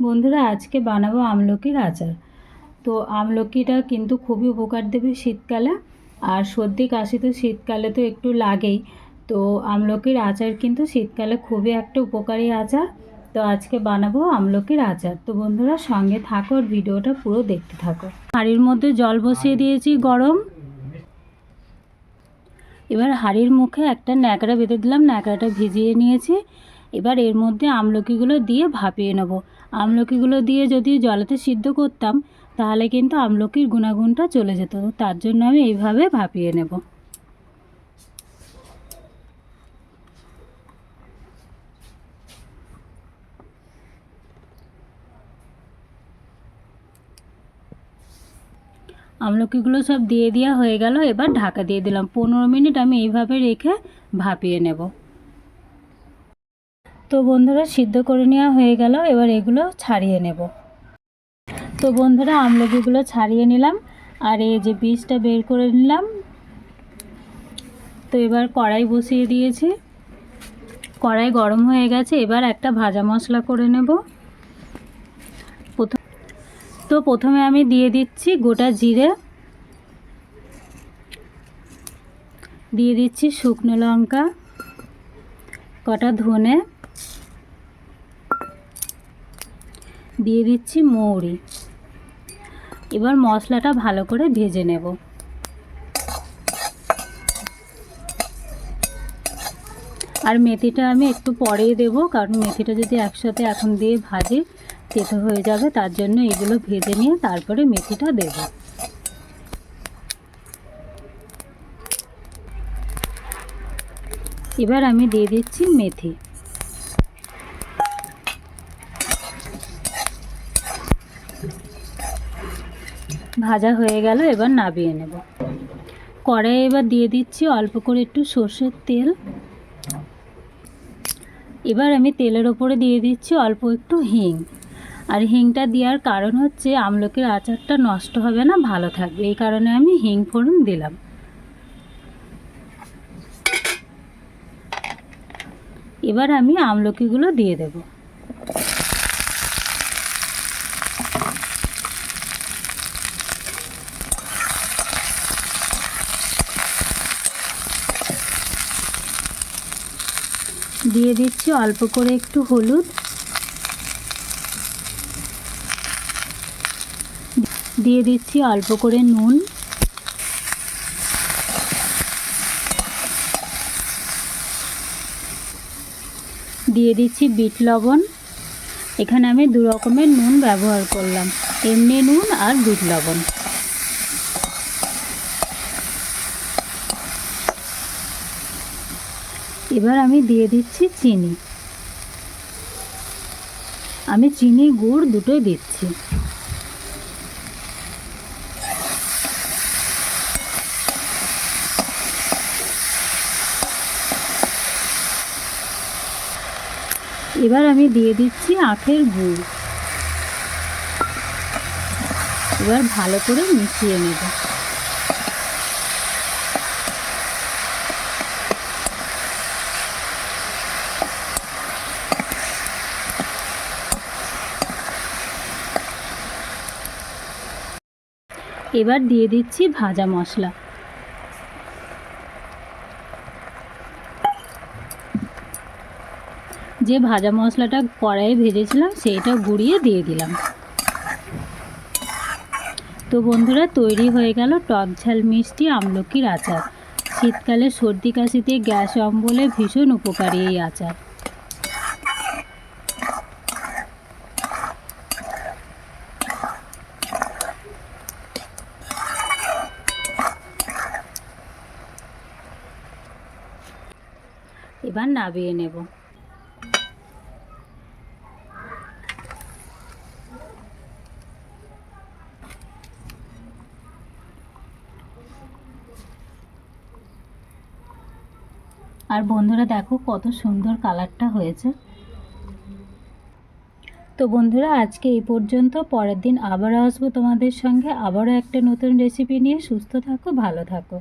বন্ধুরা আজকে বানাবো আমলকির আচার। তো আমলকিটা কিন্তু খুবই উপকার দেবে শীতকালে আর সর্দি কাশি তো শীতকালে তো একটু লাগেই। তো আমলকির আচার কিন্তু শীতকালে খুবই একটা উপকারী আচার। তো আজকে বানাবো আমলকির আচার। তো বন্ধুরা সঙ্গে থাকো আর ভিডিওটা পুরো দেখতে থাকো। হাঁড়ির মধ্যে জল বসিয়ে দিয়েছি গরম। এবার হাঁড়ির মুখে একটা ন্যাকড়া বেঁধে দিলাম ন্যাকড়াটা ভিজিয়ে নিয়েছি। এবার এর মধ্যে আমলকিগুলো দিয়ে ভাপিয়ে নেব। আমলকিগুলো দিয়ে যদি জলেতে সিদ্ধ করতাম, তাহলে কিন্তু আমলকির গুণাগুণটা চলে যেত। তার জন্য আমি এইভাবে ভাপিয়ে নেব। আমলকিগুলো সব দিয়ে দেওয়া হয়ে গেল। এবার ঢাকা দিয়ে দিলাম। পনেরো মিনিট আমি এইভাবে রেখে ভাপিয়ে নেব। তো বন্ধুরা, সিদ্ধ করে নেওয়া হয়ে গেল। এবার এগুলো ছাড়িয়ে নেব। তো বন্ধুরা, আমলকিগুলো ছাড়িয়ে নিলাম। আর এই যে বীজটা বের করে নিলাম। তো এবার কড়াই বসিয়ে দিয়েছি। কড়াই গরম হয়ে গেছে। এবার একটা ভাজা মশলা করে নেব। প্রথম তো প্রথমে আমি দিয়ে দিচ্ছি গোটা জিরে। দিয়ে দিচ্ছি শুকনো লঙ্কা, কটা ধনে দিয়ে দিচ্ছি মৌরি। এবার মশলাটা ভালো করে ভেজে নেব। আর মেথিটা আমি একটু পরেই দেবো, কারণ মেথিটা যদি একসাথে এখন দিয়ে ভাজি, তেতো হয়ে যাবে, তার জন্য এগুলো ভেজে নিয়ে তারপরে মেথিটা দেব। এবার আমি দিয়ে দিচ্ছি মেথি। ভাজা হয়ে গেল, এবার নাবিয়ে নেব। কড়াই এবার দিয়ে দিচ্ছি অল্প করে একটু সর্ষের তেল। এবার আমি তেলের ওপরে দিয়ে দিচ্ছি অল্প একটু হিং। আর হিংটা দেওয়ার কারণ হচ্ছে, আমলকির আচারটা নষ্ট হবে না, ভালো থাকবে। এই কারণে আমি হিং ফোড়ন দিলাম। এবার আমি আমলকিগুলো দিয়ে দেবো। দিয়ে দিচ্ছি, অল্প করে একটু হলুদ। দিয়ে দিচ্ছি অল্প করে নুন। দিয়ে দিচ্ছি বিট লবণ। এখানে আমি দু রকমের নুন ব্যবহার করলাম, এমনি নুন আর বিট লবণ। এবার আমি দিয়ে দিচ্ছি চিনি। আমি চিনি গুড় দুটোই দিচ্ছি। এবার আমি দিয়ে দিচ্ছি আখের গুড়। এবার ভালো করে মিশিয়ে নেব। এবার দিয়ে দিচ্ছি ভাজা মশলা। যে ভাজা মশলাটা কড়াইয়ে ভেজেছিলাম, সেইটা গুঁড়িয়ে দিয়ে দিলাম। তো বন্ধুরা, তৈরি হয়ে গেল টক ঝাল মিষ্টি আমলকির আচার। শীতকালে সর্দি কাশিতে গ্যাস অম্বলে ভীষণ উপকারী এই আচার। এবার নাবিয়ে নেব। আর বন্ধুরা দেখো কত সুন্দর কালারটা হয়েছে। তো বন্ধুরা আজকে এই পর্যন্ত, পরের দিন আবারও আসব তোমাদের সঙ্গে। আবারও একটা নতুন রেসিপি নিয়ে। সুস্থ থাকো, ভালো থাকো।